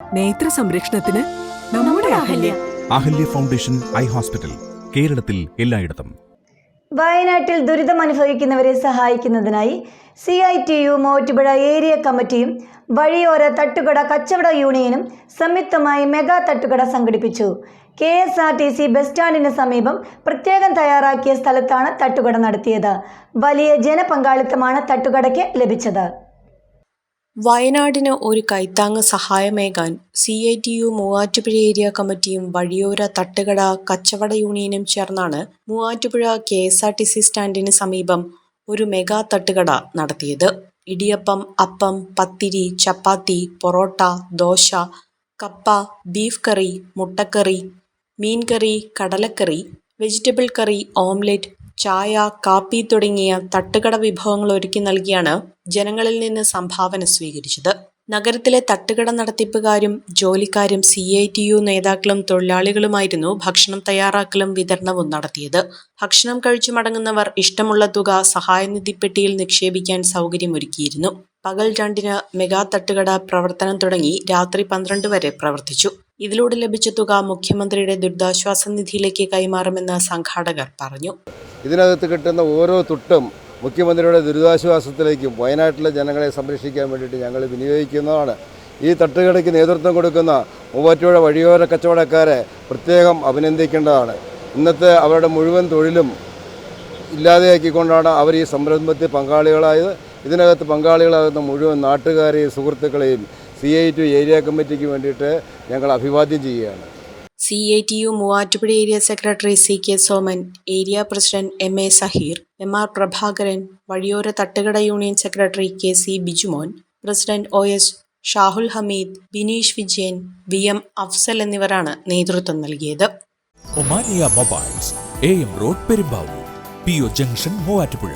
നേത്ര സംരക്ഷണത്തിന് നമ്മുടെ Ahalya. Ahalya. Foundation eye hospital കേരളത്തിൽ എല്ലായിടത്തും. വയനാട്ടിൽ ദുരിതം അനുഭവിക്കുന്നവരെ സഹായിക്കുന്നതിനായി C I T U Muvattupuzha area കമ്മിറ്റിയും വഴിയോര തട്ടുകട കച്ചവട യൂണിയനും സംയുക്തമായി മെഗാ തട്ടുകട സംഘടിപ്പിച്ചു. K S R T C bus സ്റ്റാൻഡിന് സമീപം പ്രത്യേകം തയ്യാറാക്കിയ സ്ഥലത്താണ് തട്ടുകട നടത്തിയത്. വലിയ ജനപങ്കാളിത്തമാണ് തട്ടുകടയ്ക്ക് ലഭിച്ചത്. വയനാടിന് ഒരു കൈത്താങ്ങ് സഹായമേകാൻ C I T U Muvattupuzha area കമ്മിറ്റിയും വഴിയോര തട്ടുകട കച്ചവട യൂണിയനും ചേർന്നാണ് Muvattupuzha K S R T C സ്റ്റാൻഡിന് സമീപം ഒരു മെഗാ തട്ടുകട നടത്തിയത്. ഇടിയപ്പം അപ്പം പത്തിരി ചപ്പാത്തി പൊറോട്ട ദോശ കപ്പ ബീഫ് കറി മുട്ടക്കറി മീൻ കറി കടലക്കറി വെജിറ്റബിൾ കറി ഓംലെറ്റ് ചായ കാപ്പി തുടങ്ങിയ തട്ടുകട വിഭവങ്ങൾ ഒരുക്കി നൽകിയാണ് ജനങ്ങളിൽ നിന്ന് സംഭാവന സ്വീകരിച്ചത്. നഗരത്തിലെ തട്ടുകട നടത്തിപ്പുകാരും ജോലിക്കാരും സി ഐ ടി യു നേതാക്കളും തൊഴിലാളികളുമായിരുന്നു ഭക്ഷണം തയ്യാറാക്കലും വിതരണവും നടത്തിയത്. ഭക്ഷണം കഴിച്ചു മടങ്ങുന്നവർ ഇഷ്ടമുള്ള തുക സഹായനിധി പെട്ടിയിൽ നിക്ഷേപിക്കാൻ സൗകര്യമൊരുക്കിയിരുന്നു. പകൽ രണ്ടിന് മെഗാ തട്ടുകട പ്രവർത്തനം തുടങ്ങി രാത്രി പന്ത്രണ്ട് വരെ പ്രവർത്തിച്ചു. ഇതിലൂടെ ലഭിച്ച തുക മുഖ്യമന്ത്രിയുടെ ദുരിതാശ്വാസ നിധിയിലേക്ക് കൈമാറുമെന്ന് സംഘാടകർ പറഞ്ഞു. ഇതിനകത്ത് കിട്ടുന്ന ഓരോ തുട്ടും മുഖ്യമന്ത്രിയുടെ ദുരിതാശ്വാസത്തിലേക്കും വയനാട്ടിലെ ജനങ്ങളെ സംരക്ഷിക്കാൻ വേണ്ടിയിട്ട് ഞങ്ങൾ വിനിയോഗിക്കുന്നതാണ്. ഈ തട്ടുകടയ്ക്ക് നേതൃത്വം കൊടുക്കുന്ന മൂവാറ്റുപുഴ വഴിയോര കച്ചവടക്കാരെ പ്രത്യേകം അഭിനന്ദിക്കേണ്ടതാണ്. ഇന്നത്തെ അവരുടെ മുഴുവൻ തൊഴിലും ഇല്ലാതെയാക്കിക്കൊണ്ടാണ് അവർ ഈ സംരംഭത്തിൽ പങ്കാളികളായത്. ഇതിനകത്ത് പങ്കാളികളാകുന്ന മുഴുവൻ നാട്ടുകാരെയും സുഹൃത്തുക്കളെയും സി ഐ ടു ഏരിയ കമ്മിറ്റിക്ക് വേണ്ടിയിട്ട് ഞങ്ങൾ അഭിവാദ്യം ചെയ്യുകയാണ്. C I T U Muvattupuzha area secretary C K Soman area president M A Saheer M R Prabhakaran വഴിയോര തട്ടുകട union secretary K C Bijumon president O S Shahul Hameed Bineesh Vijayan V M Afsal എന്നിവരാണ് നേതൃത്വം നൽകിയത്. Omania mobiles A M road Perumbavoor P O junction Muvattupuzha.